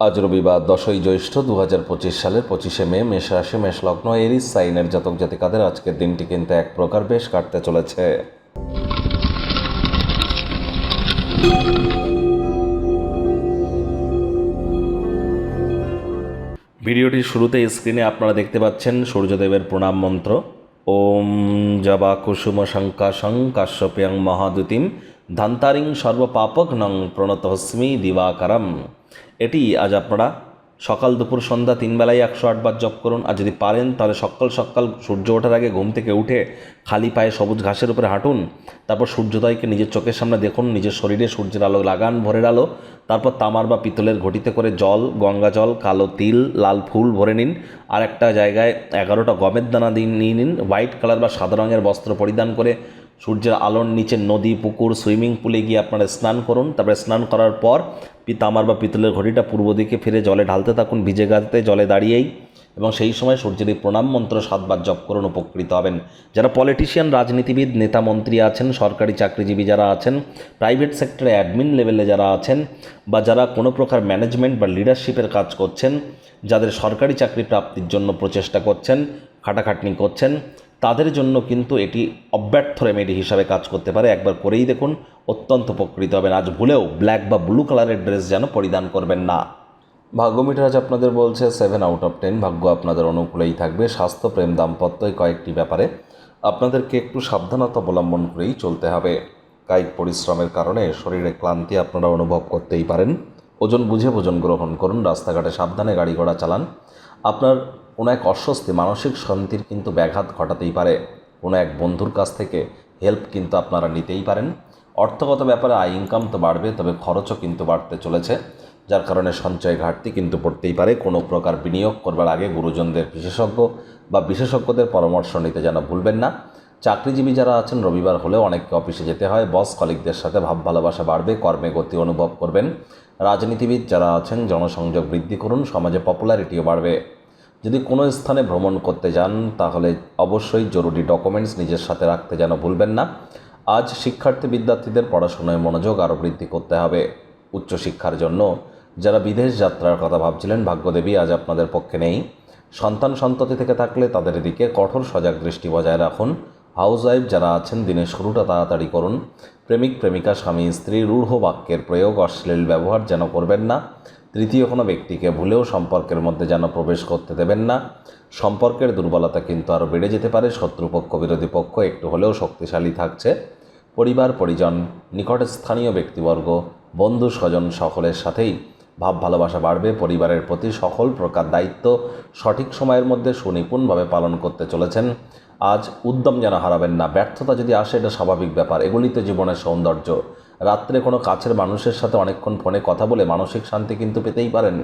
আজ রবিবার দশই জ্যৈষ্ঠ দু হাজার পঁচিশ সালের পঁচিশে মে, মেষ রাশি, মেষ লগ্ন, এরিস, সাইনের জাতক জাতিকাদের আজকের দিনটি কিন্তু এক প্রকার বেশ কাটতে চলেছে। ভিডিওটির শুরুতে স্ক্রিনে আপনারা দেখতে পাচ্ছেন সূর্যদেবের প্রণাম মন্ত্র। ওম জবা কুসুম শঙ্কাশং কাশ্যপ্যাং মহাদুতিম ধান্তারিং সর্বপাপক নং প্রণতহস্মি দিবাকারম। এটি আজ আপনারা সকাল দুপুর সন্ধ্যা তিন বেলায় একশো আটবার জপ করুন। আর যদি পারেন, তাহলে সকাল সকাল সূর্য ওঠার আগে ঘুম থেকে উঠে খালি পায়ে সবুজ ঘাসের উপরে হাঁটুন। তারপর সূর্যোদয়কে নিজের চোখের সামনে দেখুন, নিজের শরীরে সূর্যের আলো লাগান, ভোরের আলো। তারপর তামার বা পিতলের ঘটিতে করে জল, গঙ্গা জল, কালো তিল, লাল ফুল ভরে নিন। আর একটা জায়গায় এগারোটা গমের দানা দিন নিয়ে নিন। হোয়াইট কালার বা সাদা রঙের বস্ত্র পরিধান করে সূর্যের আলোর নিচে নদী, পুকুর, সুইমিং পুলে গিয়ে আপনারা স্নান করুন। তারপরে স্নান করার পর পি- তামার বা পিতলের ঘড়িটা পূর্ব দিকে ফিরে জলে ঢালতে থাকুন, ভিজে গাতে জলে দাঁড়িয়েই এবং সেই সময় সূর্যের এই প্রণাম মন্ত্র সাতবার জপ করুন, উপকৃত হবেন। যারা পলিটিশিয়ান রাজনীতিবিদ, নেতা মন্ত্রী আছেন, সরকারি চাকরিজীবী যারা আছেন প্রাইভেট সেক্টরে অ্যাডমিন লেভেলে যারা আছেন বা যারা কোনো প্রকার ম্যানেজমেন্ট বা লিডারশিপের কাজ করছেন, যাদের সরকারি চাকরি প্রাপ্তির জন্য প্রচেষ্টা করছেন, খাটাখাটনি করছেন তাদের জন্য কিন্তু এটি অব্যর্থ রেমেডি হিসাবে কাজ করতে পারে। একবার করেই দেখুন, অত্যন্ত উপকৃত হবেন। আজ ভুলেও ব্ল্যাক বা ব্লু কালারের ড্রেস যেন পরিধান করবেন না। ভাগ্য মিটার আজ আপনাদের বলছে সেভেন আউট অফ টেন ভাগ্য আপনাদের অনুকূলেই থাকবে। স্বাস্থ্য, প্রেম, দাম্পত্য এই কয়েকটি ব্যাপারে আপনাদেরকে একটু সাবধানতা অবলম্বন করেই চলতে হবে। কায়িক পরিশ্রমের কারণে শরীরে ক্লান্তি আপনারা অনুভব করতেই পারেন। ওজন বুঝে ভোজন গ্রহণ করুন, রাস্তাঘাটে সাবধানে গাড়ি ঘোড়া চালান। আপনার কোনো এক অস্বস্তি, মানসিক শান্তির কিন্তু ব্যাঘাত ঘটাতেই পারে। কোনো এক বন্ধুর কাছ থেকে হেল্প কিন্তু আপনারা নিতেই পারেন। অর্থগত ব্যাপারে আয় ইনকাম তো বাড়বে, তবে খরচও কিন্তু বাড়তে চলেছে, যার কারণে সঞ্চয় ঘাটতি কিন্তু পড়তেই পারে। কোনো প্রকার বিনিয়োগ করবার আগে গুরুজনদের বিশেষজ্ঞ বা বিশেষজ্ঞদের পরামর্শ নিতে যেন ভুলবেন না। চাকরিজীবী যারা আছেন, রবিবার হলেও অনেককে অফিসে যেতে হয়। বস কলিকদের সাথে ভাব ভালোবাসা বাড়বে, কর্মে গতি অনুভব করবেন। রাজনীতিবিদ যারা আছেন, জনসংযোগ বৃদ্ধি করুন, সমাজে পপুলারিটিও বাড়বে। যদি কোনো স্থানে ভ্রমণ করতে যান, তাহলে অবশ্যই জরুরি ডকুমেন্টস নিজের সাথে রাখতে যেন ভুলবেন না। আজ শিক্ষার্থী বিদ্যার্থীদের পড়াশোনায় মনোযোগ আরও বৃদ্ধি করতে হবে। উচ্চশিক্ষার জন্য যারা বিদেশ যাত্রার কথা ভাবছিলেন, ভাগ্যদেবী আজ আপনাদের পক্ষে নেই। সন্তান সন্ততি থেকে থাকলে তাদের দিকে কঠোর সজাগ দৃষ্টি বজায় রাখুন। হাউস ওয়াইফ যারা আছেন, দিনের শুরুটা তাড়াতাড়ি করুন। প্রেমিক, প্রেমিকা, স্বামী, স্ত্রী, রূঢ় বাক্যের প্রয়োগ, অশ্লীল ব্যবহার যেন করবেন না। তৃতীয় কোনো ব্যক্তিকে ভুলেও সম্পর্কের মধ্যে যেন প্রবেশ করতে দেবেন না। সম্পর্কের দুর্বলতা কিন্তু আরও বেড়ে যেতে পারে। শত্রুপক্ষ, বিরোধী পক্ষ একটু হলেও শক্তিশালী থাকছে। পরিবার, পরিজন নিকটের স্থানীয় ব্যক্তিবর্গ, বন্ধু, স্বজন সকলের সাথেই ভাব ভালোবাসা বাড়বে। পরিবারের প্রতি সকল প্রকার দায়িত্ব সঠিক সময়ের মধ্যে সুনিপুণভাবে পালন করতে চলেছেন। আজ উদ্যম যেন হারাবেন না। ব্যর্থতা যদি আসে, এটা স্বাভাবিক ব্যাপার। এগুলি তো জীবনের সৌন্দর্য রাত্রে কোনো কাছের মানুষের সাথে অনেকক্ষণ ফোনে কথা বলে মানসিক শান্তি কিন্তু পেতেই পারেন